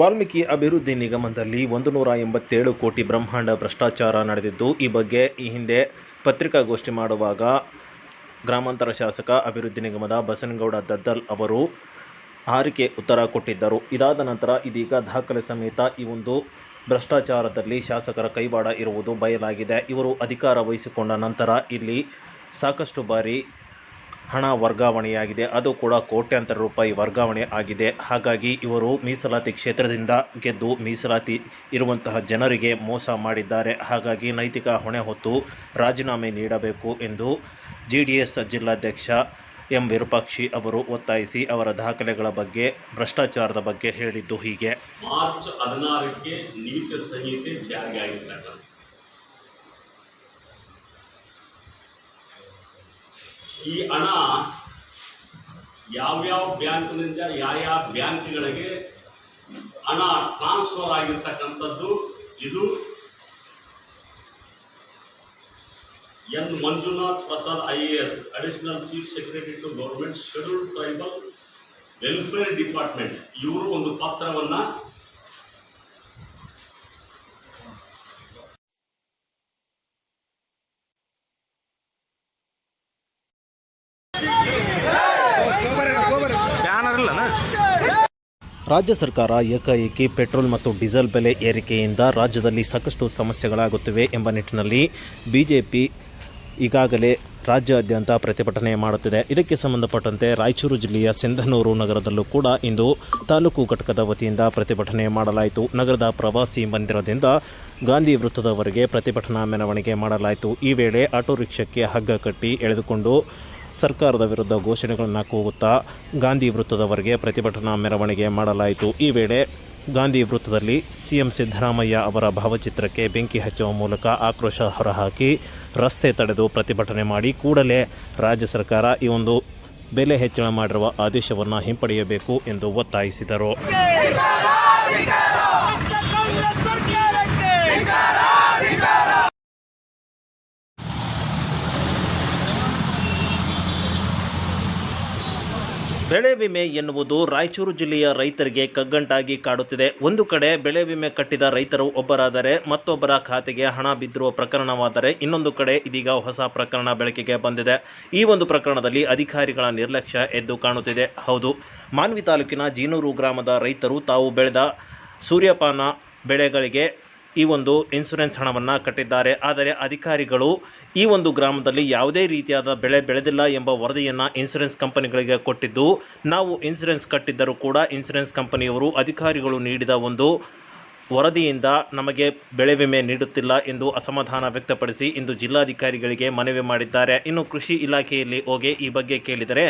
ವಾಲ್ಮೀಕಿ ಅಭಿವೃದ್ಧಿ ನಿಗಮದಲ್ಲಿ ಒಂದು ನೂರ ಎಂಬತ್ತೇಳು ಕೋಟಿ ಬ್ರಹ್ಮಾಂಡ ಭ್ರಷ್ಟಾಚಾರ ನಡೆದಿದ್ದು, ಈ ಬಗ್ಗೆ ಈ ಹಿಂದೆ ಪತ್ರಿಕಾಗೋಷ್ಠಿ ಮಾಡುವಾಗ ಗ್ರಾಮಾಂತರ ಶಾಸಕ ಅಭಿವೃದ್ಧಿ ನಿಗಮದ ಬಸನಗೌಡ ದದ್ದಲ್ ಅವರು ಹಾರಿಕೆ ಉತ್ತರ ಕೊಟ್ಟಿದ್ದರು. ಇದಾದ ನಂತರ ಇದೀಗ ದಾಖಲೆ ಸಮೇತ ಈ ಒಂದು ಭ್ರಷ್ಟಾಚಾರದಲ್ಲಿ ಶಾಸಕರ ಕೈವಾಡ ಇರುವುದು ಬಯಲಾಗಿದೆ. ಇವರು ಅಧಿಕಾರ ವಹಿಸಿಕೊಂಡ ನಂತರ ಇಲ್ಲಿ ಸಾಕಷ್ಟು ಬಾರಿ ಹಣ ವರ್ಗಾವಣೆಯಾಗಿದೆ. ಅದು ಕೂಡ ಕೋಟ್ಯಾಂತರ ರೂಪಾಯಿ ವರ್ಗಾವಣೆ ಆಗಿದೆ. ಹಾಗಾಗಿ ಇವರು ಮೀಸಲಾತಿ ಕ್ಷೇತ್ರದಿಂದ ಗೆದ್ದು ಮೀಸಲಾತಿ ಇರುವಂತಹ ಜನರಿಗೆ ಮೋಸ ಮಾಡಿದ್ದಾರೆ. ಹಾಗಾಗಿ ನೈತಿಕ ಹೊಣೆ ಹೊತ್ತು ರಾಜೀನಾಮೆ ನೀಡಬೇಕು ಎಂದು ಜಿ ಡಿ ಎಸ್ ಜಿಲ್ಲಾಧ್ಯಕ್ಷ ಎಂ ವಿರೂಪಾಕ್ಷಿ ಅವರು ಒತ್ತಾಯಿಸಿ ಅವರ ದಾಖಲೆಗಳ ಬಗ್ಗೆ, ಭ್ರಷ್ಟಾಚಾರದ ಬಗ್ಗೆ ಹೇಳಿದ್ದು ಹೀಗೆ. ಮಾರ್ಚ್ ಹದಿನಾರಕ್ಕೆ ನೀತಿ ಸಂಹಿತೆ ಜಾರಿಗೆ ಈ ಹಣ ಯಾವ್ಯಾವ ಬ್ಯಾಂಕ್ನಿಂದ ಯಾವ ಬ್ಯಾಂಕ್ಗಳಿಗೆ ಹಣ ಟ್ರಾನ್ಸ್ಫರ್ ಆಗಿರ್ತಕ್ಕಂಥದ್ದು, ಇದು N. Manjunath Prasad I A S additional chief secretary to government scheduled tribal welfare department ಇವರು ಒಂದು ಪತ್ರವನ್ನ ರಾಜ್ಯ ಸರ್ಕಾರ ಏಕಾಏಕಿ ಪೆಟ್ರೋಲ್ ಮತ್ತು ಡೀಸೆಲ್ ಬೆಲೆ ಏರಿಕೆಯಿಂದ ರಾಜ್ಯದಲ್ಲಿ ಸಾಕಷ್ಟು ಸಮಸ್ಯೆಗಳಾಗುತ್ತಿವೆ ಎಂಬ ನಿಟ್ಟಿನಲ್ಲಿ ಬಿಜೆಪಿ ಈಗಾಗಲೇ ರಾಜ್ಯಾದ್ಯಂತ ಪ್ರತಿಭಟನೆ ಮಾಡುತ್ತಿದೆ. ಇದಕ್ಕೆ ಸಂಬಂಧಪಟ್ಟಂತೆ ರಾಯಚೂರು ಜಿಲ್ಲೆಯ ಸಿಂಧನೂರು ನಗರದಲ್ಲೂ ಕೂಡ ಇಂದು ತಾಲೂಕು ಘಟಕದ ವತಿಯಿಂದ ಪ್ರತಿಭಟನೆ ಮಾಡಲಾಯಿತು. ನಗರದ ಪ್ರವಾಸಿ ಮಂದಿರದಿಂದ ಗಾಂಧಿ ವೃತ್ತದವರೆಗೆ ಪ್ರತಿಭಟನಾ ಮೆರವಣಿಗೆ ಮಾಡಲಾಯಿತು. ಈ ವೇಳೆ ಆಟೋ ರಿಕ್ಷಾಕ್ಕೆ ಹಗ್ಗ ಕಟ್ಟಿ ಎಳೆದುಕೊಂಡು ಸರ್ಕಾರದ ವಿರುದ್ಧ ಘೋಷಣೆಗಳನ್ನು ಕೂಗುತ್ತಾ ಗಾಂಧಿ ವೃತ್ತದವರೆಗೆ ಪ್ರತಿಭಟನಾ ಮೆರವಣಿಗೆ ಮಾಡಲಾಯಿತು. ಈ ವೇಳೆ ಗಾಂಧಿ ವೃತ್ತದಲ್ಲಿ ಸಿಎಂ ಸಿದ್ದರಾಮಯ್ಯ ಅವರ ಭಾವಚಿತ್ರಕ್ಕೆ ಬೆಂಕಿ ಹಚ್ಚುವ ಮೂಲಕ ಆಕ್ರೋಶ ಹೊರಹಾಕಿ ರಸ್ತೆ ತಡೆದು ಪ್ರತಿಭಟನೆ ಮಾಡಿ ಕೂಡಲೇ ರಾಜ್ಯ ಸರ್ಕಾರ ಈ ಒಂದು ಬೆಲೆ ಹೆಚ್ಚಳ ಮಾಡಿರುವ ಆದೇಶವನ್ನು ಹಿಂಪಡೆಯಬೇಕು ಎಂದು ಒತ್ತಾಯಿಸಿದರು ಕಾಂಗ್ರೆಸ್ ಸರ್ಕಾರಕ್ಕೆ ಬೆಳೆ ವಿಮೆ ಎನ್ನುವುದು ರಾಯಚೂರು ಜಿಲ್ಲೆಯ ರೈತರಿಗೆ ಕಗ್ಗಂಟಾಗಿ ಕಾಡುತ್ತಿದೆ. ಒಂದು ಕಡೆ ಬೆಳೆ ವಿಮೆ ಕಟ್ಟಿದ ರೈತರು ಒಬ್ಬರಾದರೆ ಮತ್ತೊಬ್ಬರ ಖಾತೆಗೆ ಹಣ ಬಿದ್ದಿರುವ ಪ್ರಕರಣವಾದರೆ ಇನ್ನೊಂದು ಕಡೆ ಇದೀಗ ಹೊಸ ಪ್ರಕರಣ ಬೆಳಕಿಗೆ ಬಂದಿದೆ. ಈ ಒಂದು ಪ್ರಕರಣದಲ್ಲಿ ಅಧಿಕಾರಿಗಳ ನಿರ್ಲಕ್ಷ್ಯ ಎದ್ದು ಕಾಣುತ್ತಿದೆ. ಹೌದು, ಮಾನ್ವಿ ತಾಲೂಕಿನ ಜೀನೂರು ಗ್ರಾಮದ ರೈತರು ತಾವು ಬೆಳೆದ ಸೂರ್ಯಪಾನ ಬೆಳೆಗಳಿಗೆ ಈ ಒಂದು ಇನ್ಸೂರೆನ್ಸ್ ಹಣವನ್ನು ಕಟ್ಟಿದ್ದಾರೆ. ಆದರೆ ಅಧಿಕಾರಿಗಳು ಈ ಒಂದು ಗ್ರಾಮದಲ್ಲಿ ಯಾವುದೇ ರೀತಿಯಾದ ಬೆಳೆ ಬೆಳೆದಿಲ್ಲ ಎಂಬ ವರದಿಯನ್ನು ಇನ್ಸೂರೆನ್ಸ್ ಕಂಪನಿಗಳಿಗೆ ಕೊಟ್ಟಿದ್ದು, ನಾವು ಇನ್ಸೂರೆನ್ಸ್ ಕಟ್ಟಿದ್ದರೂ ಕೂಡ ಇನ್ಸೂರೆನ್ಸ್ ಕಂಪನಿಯವರು ಅಧಿಕಾರಿಗಳು ನೀಡಿದ ಒಂದು ವರದಿಯಿಂದ ನಮಗೆ ಬೆಳೆ ವಿಮೆ ನೀಡುತ್ತಿಲ್ಲ ಎಂದು ಅಸಮಾಧಾನ ವ್ಯಕ್ತಪಡಿಸಿ ಇಂದು ಜಿಲ್ಲಾಧಿಕಾರಿಗಳಿಗೆ ಮನವಿ ಮಾಡಿದ್ದಾರೆ. ಇನ್ನು ಕೃಷಿ ಇಲಾಖೆಯಲ್ಲಿ ಹೋಗಿ ಈ ಬಗ್ಗೆ ಕೇಳಿದರೆ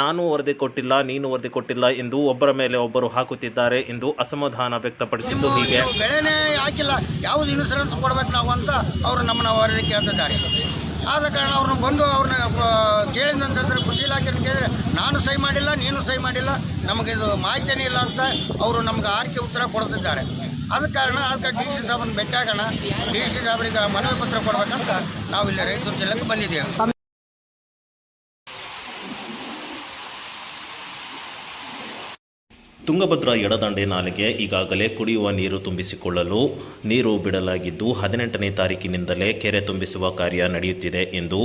ನಾನು ವರದಿ ಕೊಟ್ಟಿಲ್ಲ ನೀನು ವರದಿ ಕೊಟ್ಟಿಲ್ಲ ಎಂದು ಒಬ್ಬರ ಮೇಲೆ ಒಬ್ಬರು ಹಾಕುತ್ತಿದ್ದಾರೆ ಎಂದು ಅಸಮಾಧಾನ ವ್ಯಕ್ತಪಡಿಸಿದ್ದು ಹೀಗೆ. ಬೆಳೆನೇ ಹಾಕಿಲ್ಲ ಯಾವುದು ಇನ್ಸೂರೆನ್ಸ್ ಕೊಡಬೇಕು ನಾವು ಅಂತ ಅವರು ನಮ್ಮನ್ನ ವರದಿ ಕೇಳ್ತಿದ್ದಾರೆ. ಆದ ಕಾರಣ ಅವ್ರನ್ನ ಬಂದು ಅವ್ರನ್ನ ಕೇಳಿದಂತಂದ್ರೆ ಕೃಷಿ ಇಲಾಖೆ ಕೇಳಿದ್ರೆ ನಾನು ಸಹಿ ಮಾಡಿಲ್ಲ ನೀನು ಸಹಿ ಮಾಡಿಲ್ಲ ನಮಗೆ ಇದು ಮಾಹಿತಿನೇ ಇಲ್ಲ ಅಂತ ಅವರು ನಮ್ಗೆ ಆರ್ಕೆ ಉತ್ತರ ಕೊಡ್ತಿದ್ದಾರೆ. ಆದ ಕಾರಣ ಅದಕ್ಕೆ ಡಿ ಸಿ ಸಾಬನ್ ಭೇಟಿಯಾಗೋಣ ಡಿ ಸಿ ಸಾಬ್ರಿಗೆ ಮನವಿ ಪತ್ರ ಕೊಡ್ಬೇಕಂತ ನಾವು ಇಲ್ಲಿ ರಾಯಚೂರು ಜಿಲ್ಲೆಗೆ ಬಂದಿದ್ದೇವೆ. ತುಂಗಭದ್ರಾ ಎಡದಂಡೆ ನಾಲೆಗೆ ಈಗಾಗಲೇ ಕುಡಿಯುವ ನೀರು ತುಂಬಿಸಿಕೊಳ್ಳಲು ನೀರು ಬಿಡಲಾಗಿದ್ದು, ಹದಿನೆಂಟನೇ ತಾರೀಕಿನಿಂದಲೇ ಕೆರೆ ತುಂಬಿಸುವ ಕಾರ್ಯ ನಡೆಯುತ್ತಿದೆ ಎಂದು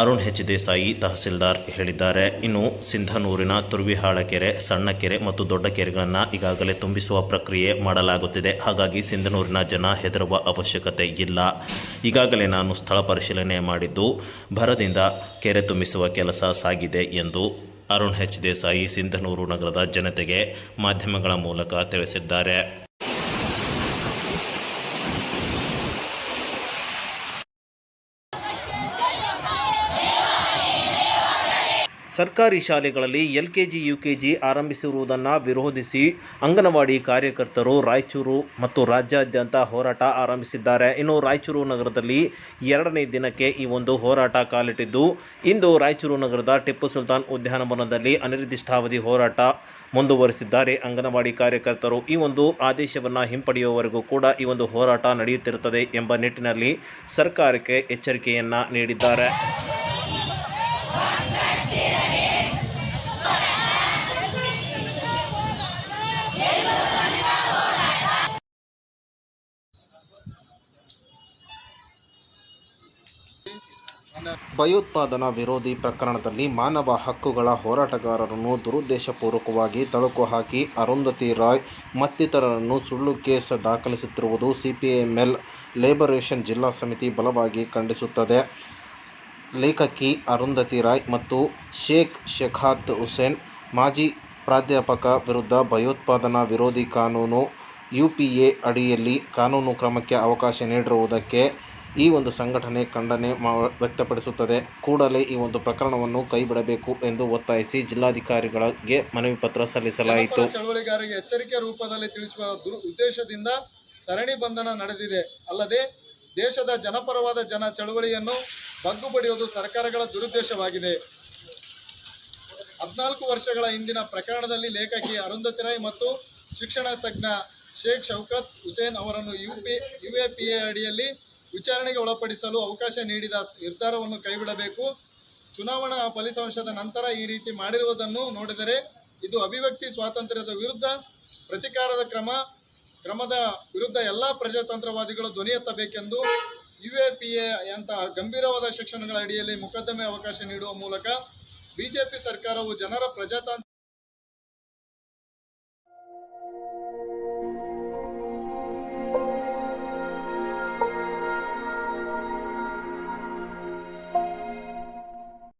ಅರುಣ್ ಹೆಚ್ ದೇಸಾಯಿ ತಹಸೀಲ್ದಾರ್ ಹೇಳಿದ್ದಾರೆ. ಇನ್ನು ಸಿಂಧನೂರಿನ ತುರ್ವಿಹಾಳ ಕೆರೆ ಸಣ್ಣ ಕೆರೆ ಮತ್ತು ದೊಡ್ಡ ಕೆರೆಗಳನ್ನು ಈಗಾಗಲೇ ತುಂಬಿಸುವ ಪ್ರಕ್ರಿಯೆ ಮಾಡಲಾಗುತ್ತಿದೆ. ಹಾಗಾಗಿ ಸಿಂಧನೂರಿನ ಜನ ಹೆದರುವ ಅವಶ್ಯಕತೆ ಇಲ್ಲ. ಈಗಾಗಲೇ ನಾನು ಸ್ಥಳ ಪರಿಶೀಲನೆ ಮಾಡಿದ್ದು, ಭರದಿಂದ ಕೆರೆ ತುಂಬಿಸುವ ಕೆಲಸ ಸಾಗಿದೆ ಎಂದು ಅರುಣ್ ಹೆಚ್ ದೇಸಾಯಿ ಸಿಂಧನೂರು ನಗರದ ಜನತೆಗೆ ಮಾಧ್ಯಮಗಳ ಮೂಲಕ ತಿಳಿಸಿದ್ದಾರೆ. ಸರ್ಕಾರಿ ಶಾಲೆಗಳಲ್ಲಿ ಎಲ್ಕೆಜಿ, ಯುಕೆಜಿ ಆರಂಭಿಸಿರುವುದನ್ನು ವಿರೋಧಿಸಿ ಅಂಗನವಾಡಿ ಕಾರ್ಯಕರ್ತರು ರಾಯಚೂರು ಮತ್ತು ರಾಜ್ಯಾದ್ಯಂತ ಹೋರಾಟ ಆರಂಭಿಸಿದ್ದಾರೆ. ಇನ್ನು ರಾಯಚೂರು ನಗರದಲ್ಲಿ ಎರಡನೇ ದಿನಕ್ಕೆ ಈ ಒಂದು ಹೋರಾಟ ಕಾಲಿಟ್ಟಿದ್ದು, ಇಂದು ರಾಯಚೂರು ನಗರದ ಟಿಪ್ಪು ಸುಲ್ತಾನ್ ಉದ್ಯಾನವನದಲ್ಲಿ ಅನಿರ್ದಿಷ್ಟಾವಧಿ ಹೋರಾಟ ಮುಂದುವರಿಸಿದ್ದಾರೆ ಅಂಗನವಾಡಿ ಕಾರ್ಯಕರ್ತರು. ಈ ಒಂದು ಆದೇಶವನ್ನು ಹಿಂಪಡೆಯುವವರೆಗೂ ಕೂಡ ಈ ಒಂದು ಹೋರಾಟ ನಡೆಯುತ್ತಿರುತ್ತದೆ ಎಂಬ ನಿಟ್ಟಿನಲ್ಲಿ ಸರ್ಕಾರಕ್ಕೆ ಎಚ್ಚರಿಕೆಯನ್ನು ನೀಡಿದ್ದಾರೆ. ಭಯೋತ್ಪಾದನಾ ವಿರೋಧಿ ಪ್ರಕರಣದಲ್ಲಿ ಮಾನವ ಹಕ್ಕುಗಳ ಹೋರಾಟಗಾರರನ್ನು ದುರುದ್ದೇಶಪೂರ್ವಕವಾಗಿ ತಳುಕು ಹಾಕಿ ಅರುಂಧತಿ ರಾಯ್ ಮತ್ತಿತರರನ್ನು ಸುಳ್ಳು ಕೇಸ್ ದಾಖಲಿಸುತ್ತಿರುವುದು ಸಿಪಿಎಂಎಲ್ ಲೇಬರೇಷನ್ ಜಿಲ್ಲಾ ಸಮಿತಿ ಬಲವಾಗಿ ಖಂಡಿಸುತ್ತದೆ. ಲೇಖಕಿ ಅರುಂಧತಿ ರಾಯ್ ಮತ್ತು ಶೇಖ್ ಶೆಖಾತ್ ಹುಸೇನ್ ಮಾಜಿ ಪ್ರಾಧ್ಯಾಪಕ ವಿರುದ್ಧ ಭಯೋತ್ಪಾದನಾ ವಿರೋಧಿ ಕಾನೂನು ಯುಪಿಎ ಅಡಿಯಲ್ಲಿ ಕಾನೂನು ಕ್ರಮಕ್ಕೆ ಅವಕಾಶ ನೀಡಿರುವುದಕ್ಕೆ ಈ ಒಂದು ಸಂಘಟನೆ ಖಂಡನೆ ವ್ಯಕ್ತಪಡಿಸುತ್ತದೆ. ಕೂಡಲೇ ಈ ಒಂದು ಪ್ರಕರಣವನ್ನು ಕೈಬಿಡಬೇಕು ಎಂದು ಒತ್ತಾಯಿಸಿ ಜಿಲ್ಲಾಧಿಕಾರಿಗಳಿಗೆ ಮನವಿ ಪತ್ರ ಸಲ್ಲಿಸಲಾಯಿತು. ಚಳವಳಿಗಾರರಿಗೆ ಎಚ್ಚರಿಕೆ ರೂಪದಲ್ಲಿ ತಿಳಿಸುವ ಉದ್ದೇಶದಿಂದ ಸರಣಿ ಬಂಧನ ನಡೆದಿದೆ. ಅಲ್ಲದೆ ದೇಶದ ಜನಪರವಾದ ಜನ ಚಳವಳಿಯನ್ನು ಬಗ್ಗು ಬಡಿಯುವುದು ಸರ್ಕಾರಗಳ ದುರುದ್ದೇಶವಾಗಿದೆ. ಹದಿನಾಲ್ಕು ವರ್ಷಗಳ ಹಿಂದಿನ ಪ್ರಕರಣದಲ್ಲಿ ಲೇಖಕಿ ಅರುಂಧತಿ ರಾಯ್ ಮತ್ತು ಶಿಕ್ಷಣ ತಜ್ಞ ಶೇಖ್ ಶೌಕತ್ ಹುಸೇನ್ ಅವರನ್ನು ಯುಪಿ ಎ ಅಡಿಯಲ್ಲಿ ವಿಚಾರಣೆಗೆ ಒಳಪಡಿಸಲು ಅವಕಾಶ ನೀಡಿದ ನಿರ್ಧಾರವನ್ನು ಕೈಬಿಡಬೇಕು. ಚುನಾವಣಾ ಫಲಿತಾಂಶದ ನಂತರ ಈ ರೀತಿ ಮಾಡಿರುವುದನ್ನು ನೋಡಿದರೆ ಇದು ಅಭಿವ್ಯಕ್ತಿ ಸ್ವಾತಂತ್ರ್ಯದ ವಿರುದ್ಧ ಪ್ರತಿಕಾರದ ಕ್ರಮ. ಕ್ರಮದ ವಿರುದ್ಧ ಎಲ್ಲ ಪ್ರಜಾತಂತ್ರವಾದಿಗಳು ಧ್ವನಿ ಎತ್ತಬೇಕೆಂದು ಪಿ ಅಂತಹ ಗಂಭೀರವಾದ ಶಿಕ್ಷಣಗಳ ಅಡಿಯಲ್ಲಿ ಮೊಕದ್ದಮೆ ಅವಕಾಶ ನೀಡುವ ಮೂಲಕ ಬಿಜೆಪಿ ಸರ್ಕಾರವು ಜನರ ಪ್ರಜಾತಾಂತ್ರಿಕ